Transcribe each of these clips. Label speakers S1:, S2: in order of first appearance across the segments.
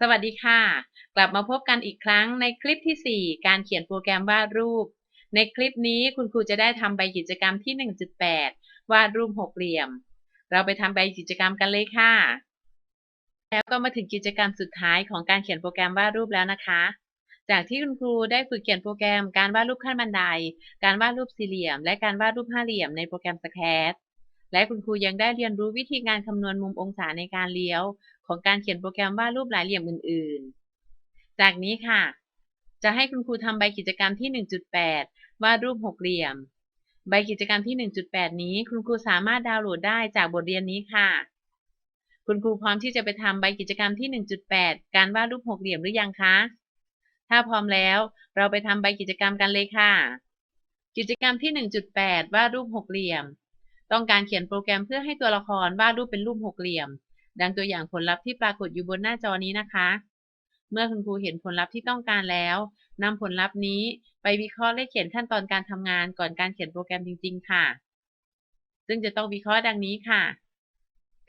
S1: สวัสดีค่ะ กลับมาพบกันอีกครั้งในคลิปที่ 4 การเขียนโปรแกรมวาดรูป ในคลิปนี้คุณครูจะได้ทำใบกิจกรรมที่ 1.8 วาดรูปหกเหลี่ยม เราไปทำใบกิจกรรมกันเลยค่ะ แล้วก็มาถึงกิจกรรมสุดท้ายของการเขียนโปรแกรมวาดรูปแล้วนะคะ จากที่คุณครูได้ฝึกเขียนโปรแกรมการวาดรูปขั้นบันได การวาดรูปสี่เหลี่ยม และการวาดรูปห้าเหลี่ยมในโปรแกรมสแคท และคุณครูยังได้เรียนรู้วิธีการคำนวณมุมองศาในการเลี้ยว ของการเขียนโปรแกรมวาดรูปหลายเหลี่ยมอื่น ๆ จากนี้ค่ะ จะให้คุณครูทำใบกิจกรรมที่ 1.8 วาดรูปหกเหลี่ยม ใบกิจกรรมที่ 1.8 นี้ คุณครูสามารถดาวน์โหลดได้จากบทเรียนนี้ค่ะ คุณครูพร้อมที่จะไปทำใบกิจกรรมที่ 1.8 การวาดรูปหกเหลี่ยมหรือยังคะ ถ้าพร้อมแล้วเราไปทำใบกิจกรรมกันเลยค่ะ กิจกรรมที่ 1.8 วาดรูปหกเหลี่ยม ต้องการเขียนโปรแกรมเพื่อให้ตัวละครวาดรูปเป็นรูปหกเหลี่ยม ดังตัวอย่างผลลัพธ์ที่ปรากฏอยู่บนหน้าจอนี้นะคะ เมื่อคุณครูเห็นผลลัพธ์ที่ต้องการแล้วนำผลลัพธ์นี้ไปวิเคราะห์และเขียนขั้นตอนการทำงานก่อนการเขียนโปรแกรมจริง ๆ ค่ะ ซึ่งจะต้องวิเคราะห์ดังนี้ค่ะ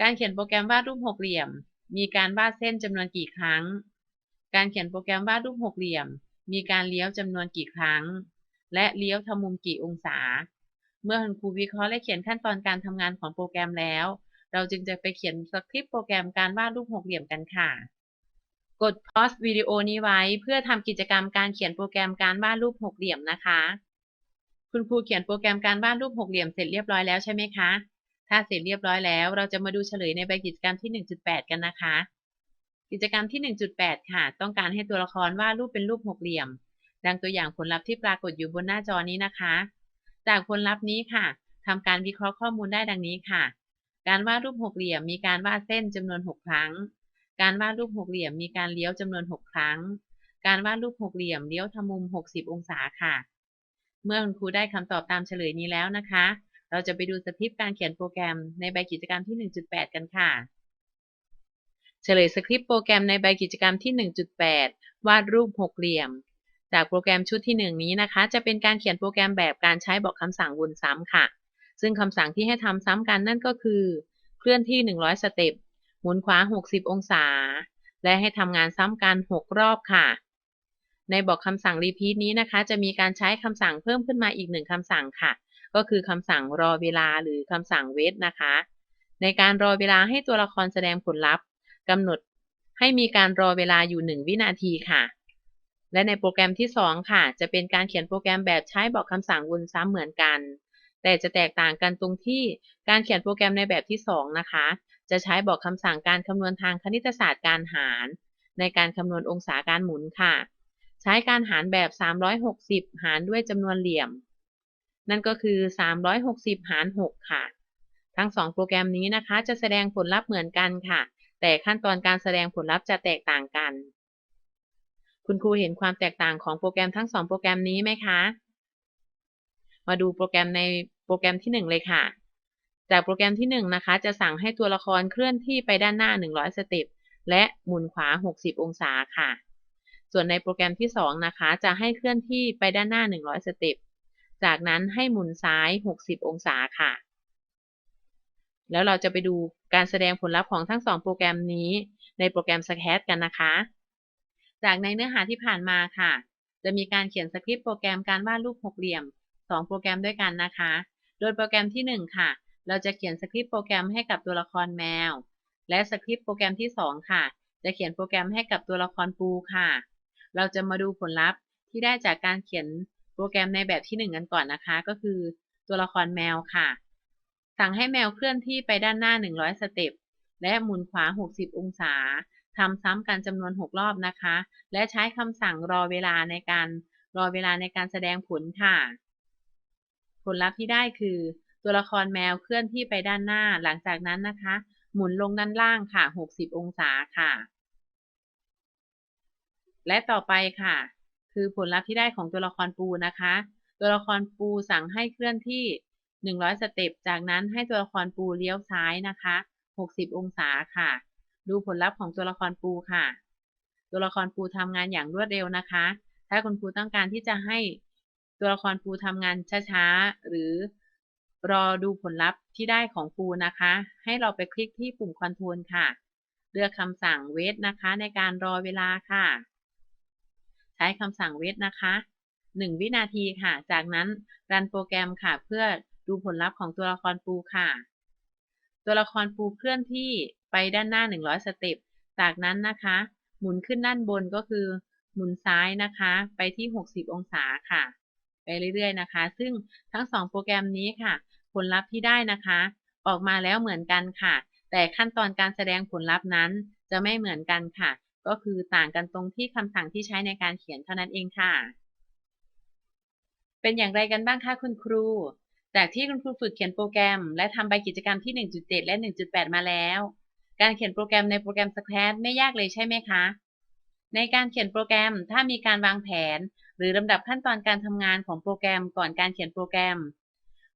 S1: การเขียนโปรแกรมวาดรูปหกเหลี่ยม มีการวาดเส้นจำนวนกี่ครั้ง การเขียนโปรแกรมวาดรูปหกเหลี่ยม มีการเลี้ยวจำนวนกี่ครั้ง และเลี้ยวทำมุมกี่องศา เมื่อคุณครูวิเคราะห์และเขียนขั้นตอนการทำงานของโปรแกรมแล้ว เราจึงจะไปเขียนสคริปต์โปรแกรมการวาดรูปหกเหลี่ยมกันค่ะ กดพอสวิดีโอนี้ไว้เพื่อทำกิจกรรมการเขียนโปรแกรมการวาดรูปหกเหลี่ยมนะคะ คุณครูเขียนโปรแกรมการวาดรูปหกเหลี่ยมเสร็จเรียบร้อยแล้วใช่ไหมคะ ถ้าเสร็จเรียบร้อยแล้ว เราจะมาดูเฉลยในใบกิจกรรมที่ 1.8 กันนะคะ กิจกรรมที่ 1.8 ค่ะ ต้องการให้ตัวละครวาดรูปเป็นรูปหกเหลี่ยม ดังตัวอย่างผลลัพธ์ที่ปรากฏอยู่บนหน้าจอนี้นะคะ จากผลลัพธ์นี้ค่ะทำการวิเคราะห์ข้อมูลได้ดังนี้ค่ะ การวาดรูปหกเหลี่ยมมีการวาดเส้นจำนวน 6 ครั้ง การวาดรูปหกเหลี่ยมมีการเลี้ยวจำนวน 6 ครั้ง การวาดรูปหกเหลี่ยมเลี้ยวทำมุม 60 องศาค่ะ เมื่อคุณครูได้คำตอบตามเฉลยนี้แล้วนะคะ เราจะไปดูสคริปต์การเขียนโปรแกรมในใบกิจกรรมที่ 1.8 กันค่ะ เฉลยสคริปต์โปรแกรมในใบกิจกรรมที่ 1.8 วาดรูปหกเหลี่ยม จากโปรแกรมชุดที่ 1 นี้นะคะ จะเป็นการเขียนโปรแกรมแบบการใช้บอกคำสั่งวนซ้ำค่ะ ซึ่งคำสั่งที่ให้ทำซ้ำกันนั่นก็คือ เคลื่อนที่ 100 สเต็ปหมุนขวา 60 องศา และให้ทำงานซ้ำกัน 6 รอบค่ะ ในบอกคำสั่ง repeat นี้นะคะ จะมีการใช้คำสั่งเพิ่มขึ้นมาอีกหนึ่งคำสั่งค่ะ ก็คือคำสั่งรอเวลาหรือคำสั่ง wait นะคะ ในการรอเวลาให้ตัวละครแสดงผลลัพธ์กำหนดให้มีการรอเวลาอยู่ 1 วินาทีค่ะ และในโปรแกรมที่ 2 ค่ะ จะเป็นการเขียนโปรแกรมแบบใช้บอกคำสั่งวนซ้ำเหมือนกัน แต่จะแตกต่างกันตรงที่การเขียนโปรแกรมในแบบที่ 2 นะคะ จะใช้บอกคำสั่งการคำนวณทางคณิตศาสตร์การหาร ในการคำนวณองศาการหมุนค่ะ ใช้การหารแบบ 360 หารด้วยจำนวนเหลี่ยม นั่นก็คือ 360 หาร 6 ค่ะ ทั้ง 2 โปรแกรมนี้นะคะ จะแสดงผลลัพธ์เหมือนกันค่ะ แต่ขั้นตอนการแสดงผลลัพธ์จะแตกต่างกัน คุณครูเห็นความแตกต่างของโปรแกรมทั้ง 2 โปรแกรมนี้ไหมคะ มาดูโปรแกรมในโปรแกรมที่ 1 เลยค่ะ จากโปรแกรมที่ 1 นะคะ จะสั่งให้ตัวละครเคลื่อนที่ไปด้านหน้า 100 สเต็ปและหมุนขวา 60 องศาค่ะ ส่วนในโปรแกรมที่ 2 นะคะ จะให้เคลื่อนที่ไปด้านหน้า 100 สเต็ป จากนั้นให้หมุนซ้าย 60 องศาค่ะ แล้วเราจะไปดูการแสดงผลลัพธ์ของทั้ง 2 โปรแกรมนี้ในโปรแกรม SCAD กันนะคะ จากในเนื้อหาที่ผ่านมาค่ะ จะมีการเขียนสคริปต์โปรแกรมการวาดรูปหกเหลี่ยม 2 โปรแกรมด้วยกันนะคะ โดยโปรแกรมที่ 1 ค่ะ เราจะเขียนสคริปต์โปรแกรมให้กับตัวละครแมว และสคริปต์โปรแกรมที่ 2 ค่ะ จะเขียนโปรแกรมให้กับตัวละครปูค่ะ เราจะมาดูผลลัพธ์ที่ได้จากการเขียนโปรแกรมในแบบที่ 1 กันก่อนนะคะ ก็คือตัวละครแมวค่ะ สั่งให้แมวเคลื่อนที่ไปด้านหน้า 100 สเต็ป และหมุนขวา 60 องศา ทำซ้ำกันจำนวน 6 รอบนะคะ และใช้คำสั่งรอเวลาในการรอเวลาในการแสดงผลค่ะ ผลลัพธ์ที่ได้คือ ตัวละครแมวเคลื่อนที่ไปด้านหน้าหลังจากนั้นนะคะ หมุนลงด้านล่างค่ะ 60 องศาค่ะ และต่อไปค่ะ คือผลลัพธ์ที่ได้ของตัวละครปูนะคะ ตัวละครปูสั่งให้เคลื่อนที่ 100 สเต็ปจากนั้นให้ตัวละครปูเลี้ยวซ้ายนะคะ 60 องศาค่ะ ดูผลลัพธ์ของตัวละครปูค่ะ ตัวละครปูทำงานอย่างรวดเร็วนะคะ ถ้าคุณครูต้องการที่จะให้ตัวละครปูทำงานช้าๆ หรือรอดูผลลัพธ์ที่ได้ของปูนะคะ ให้เราไปคลิกที่ปุ่มคอนโทรลค่ะ เลือกคำสั่ง wait นะคะ ในการรอเวลาค่ะ ใช้คำสั่ง wait นะคะ 1 วินาทีค่ะ จากนั้นรันโปรแกรมค่ะ เพื่อดูผลลัพธ์ของตัวละครปูค่ะ ตัวละครปูเคลื่อนที่ไปด้านหน้า 100 สเต็ป จากนั้นนะคะ หมุนขึ้นด้านบนก็คือ หมุนซ้ายนะคะ ไปที่ 60 องศาค่ะ ไปเรื่อยๆนะคะ ซึ่งทั้ง 2 โปรแกรมนี้ค่ะ ผลลัพธ์ที่ได้นะคะ ออกมาแล้วเหมือนกันค่ะ แต่ขั้นตอนการแสดงผลลัพธ์นั้นจะไม่เหมือนกันค่ะ ก็คือต่างกันตรงที่คำสั่งที่ใช้ในการเขียนเท่านั้นเองค่ะ เป็นอย่างไรกันบ้างคะคุณครูจากที่คุณครูฝึกเขียนโปรแกรม และทำใบกิจกรรมที่ 1.7 และ 1.8 มาแล้ว การเขียนโปรแกรมในโปรแกรม Scratch ไม่ยากเลยใช่ไหมคะ ในการเขียนโปรแกรมถ้ามีการวางแผน หรือลำดับขั้นตอนการทำงานของโปรแกรมก่อนการเขียนโปรแกรม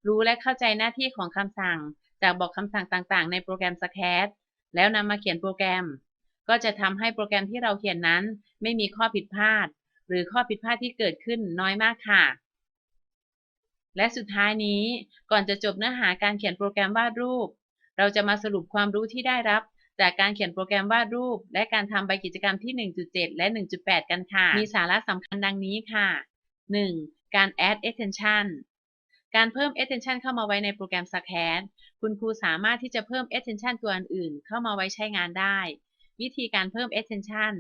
S1: รู้และเข้าใจหน้าที่ของคำสั่ง จากบอกคำสั่งต่างๆ ในโปรแกรม Scratch แล้วนำมาเขียนโปรแกรม ก็จะทำให้โปรแกรมที่เราเขียนนั้น ไม่มีข้อผิดพลาด หรือข้อผิดพลาดที่เกิดขึ้นน้อยมากค่ะและสุดท้ายนี้ก่อนจะจบเนื้อหาการเขียนโปรแกรมวาดรูป เราจะมาสรุปความรู้ที่ได้รับ จากการเขียนโปรแกรมวาดรูป และการทำใบกิจกรรมที่ 1.7 และ 1.8 กันค่ะ มีสาระสำคัญดังนี้ค่ะ 1. การ add attention การเพิ่ม attention เข้ามาไว้ในโปรแกรม Scratch คุณครูสามารถที่จะเพิ่ม attention ตัวอื่นเข้ามาไว้ใช้งานได้ วิธีการเพิ่ม attention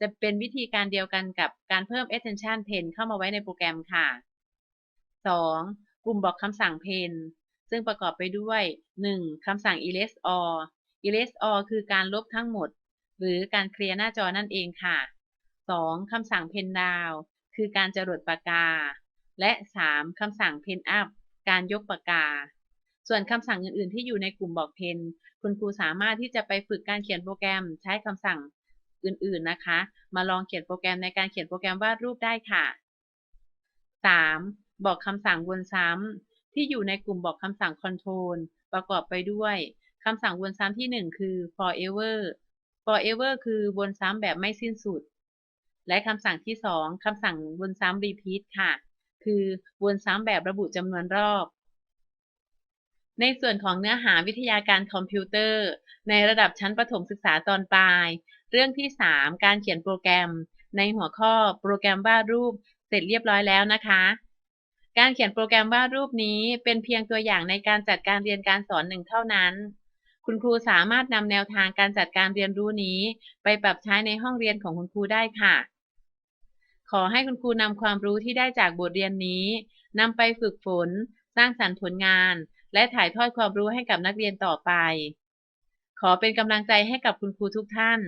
S1: จะเป็นวิธีการเดียวกันกับการเพิ่ม attention pen เข้ามาไว้ในโปรแกรมค่ะ 2. กลุ่มบอกคำสั่ง pen ซึ่งประกอบไปด้วย 1. คำสั่ง erase all erase all คือการลบทั้งหมด หรือการเคลียร์หน้าจอนั่นเองค่ะ 2. คำสั่ง pen down คือการจรดปากกา และ 3. คำสั่ง pen up การยกปากกา ส่วนคำสั่งอื่น ๆ ที่อยู่ในกลุ่มบอก pen คุณครูสามารถที่จะไปฝึกการเขียนโปรแกรมใช้คำสั่งอื่น ๆ นะคะ มาลองเขียนโปรแกรมในการเขียนโปรแกรมวาดรูปได้ค่ะ 3. บอกคำสั่งวนซ้ำ ที่อยู่ในกลุ่มบอกคำสั่ง control ประกอบไปด้วยคำสั่งวนซ้ำที่ 1 คือ forever forever คือวนซ้ำแบบไม่สิ้นสุด และคำสั่งที่ 2คำสั่งวนซ้ำ repeat ค่ะ คือวนซ้ำแบบระบุจำนวนรอบ ในส่วนของเนื้อหาวิทยาการคอมพิวเตอร์ ในระดับชั้นประถมศึกษาตอนปลาย เรื่องที่ 3 การเขียนโปรแกรม ในหัวข้อโปรแกรมวาดรูปเสร็จเรียบร้อยแล้วนะคะ การเขียนโปรแกรมวาดรูปนี้เป็นเพียงตัวอย่างในการจัดการเรียนการสอนหนึ่งเท่านั้น คุณครูสามารถนำแนวทางการจัดการเรียนรู้นี้ ไปปรับใช้ในห้องเรียนของคุณครูได้ค่ะ ขอให้คุณครูนำความรู้ที่ได้จากบทเรียนนี้นำไปฝึกฝน สร้างสรรค์ผลงาน และถ่ายทอดความรู้ให้กับนักเรียนต่อไป ขอเป็นกำลังใจให้กับคุณครูทุกท่าน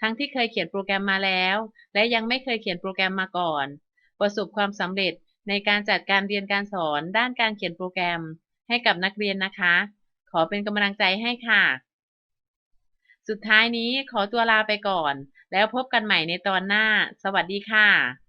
S1: ทั้งที่เคยเขียนโปรแกรมมาแล้ว และยังไม่เคยเขียนโปรแกรมมาก่อน ประสบความสำเร็จ ในการจัดการเรียนการสอนด้านการเขียนโปรแกรมให้กับนักเรียนนะคะ ขอเป็นกำลังใจให้ค่ะ สุดท้ายนี้ขอตัวลาไปก่อน แล้วพบกันใหม่ในตอนหน้า สวัสดีค่ะ